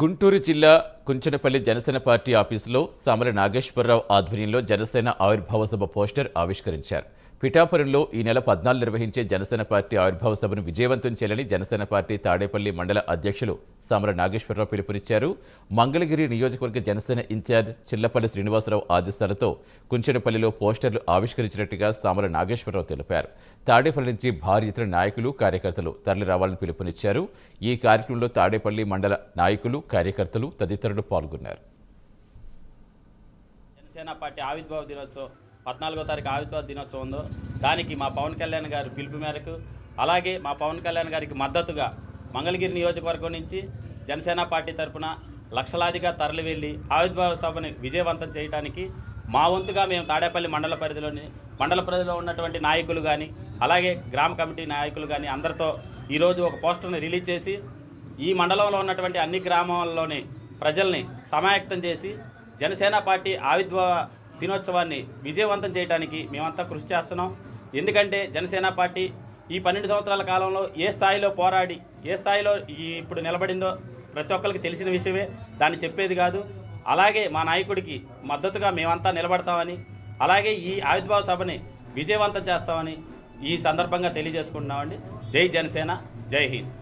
గుంటూరు జిల్లా కుంచనపల్లి జనసేన పార్టీ ఆఫీసులో సామల నాగేశ్వరరావు ఆధ్వర్యంలో జనసేన ఆవిర్భావ సభ పోస్టర్ ఆవిష్కరించారు. పిఠాపురంలో ఈ నెల పద్నాలుగు నిర్వహించే జనసేన పార్టీ ఆవిర్భావ సభను విజయవంతం చేయాలని జనసేన పార్టీ తాడేపల్లి మండల అధ్యక్షులు సమర నాగేశ్వరరావు పిలుపునిచ్చారు. మంగళగిరి నియోజకవర్గ జనసేన ఇన్ఛార్జ్ చిల్లపల్లి శ్రీనివాసరావు ఆదేశాలతో కుంచనపల్లిలో పోస్టర్లు ఆవిష్కరించినట్టుగా సామర నాగేశ్వరరావు తెలిపారు. తాడేపల్లి నుంచి భారీ ఇతర నాయకులు కార్యకర్తలు తరలి రావాలని పిలుపునిచ్చారు. ఈ కార్యక్రమంలో తాడేపల్లి మండల నాయకులు కార్యకర్తలు తదితరులు పాల్గొన్నారు. జనసేన పార్టీ ఆవిర్భావ దినోత్సవం పద్నాలుగో తారీఖు ఆవిర్భావ దినోత్సవం ఉందో దానికి మా పవన్ కళ్యాణ్ గారి పిలుపు మేరకు అలాగే మా పవన్ కళ్యాణ్ గారికి మద్దతుగా మంగళగిరి నియోజకవర్గం నుంచి జనసేన పార్టీ తరపున లక్షలాదిగా తరలి వెళ్ళి ఆవిర్భావ సభని విజయవంతం చేయడానికి మా వంతుగా మేము తాడేపల్లి మండల పరిధిలోని మండల పరిధిలో ఉన్నటువంటి నాయకులు కానీ అలాగే గ్రామ కమిటీ నాయకులు కానీ అందరితో ఈరోజు ఒక పోస్టర్ని రిలీజ్ చేసి ఈ మండలంలో ఉన్నటువంటి అన్ని గ్రామాల్లోని ప్రజల్ని సమాయక్తం చేసి జనసేన పార్టీ ఆవిర్భావ దినోత్సవాన్ని విజయవంతం చేయడానికి మేమంతా కృషి చేస్తున్నాం. ఎందుకంటే జనసేన పార్టీ ఈ పన్నెండు సంవత్సరాల కాలంలో ఏ స్థాయిలో పోరాడి ఏ స్థాయిలో ఇప్పుడు నిలబడిందో ప్రతి ఒక్కరికి తెలిసిన విషయమే. దాన్ని చెప్పేది కాదు. అలాగే మా నాయకుడికి మద్దతుగా మేమంతా నిలబడతామని అలాగే ఈ ఆవిర్భావ సభని విజయవంతం చేస్తామని ఈ సందర్భంగా తెలియజేసుకుంటున్నామండి. జై జనసేన జై హింద్.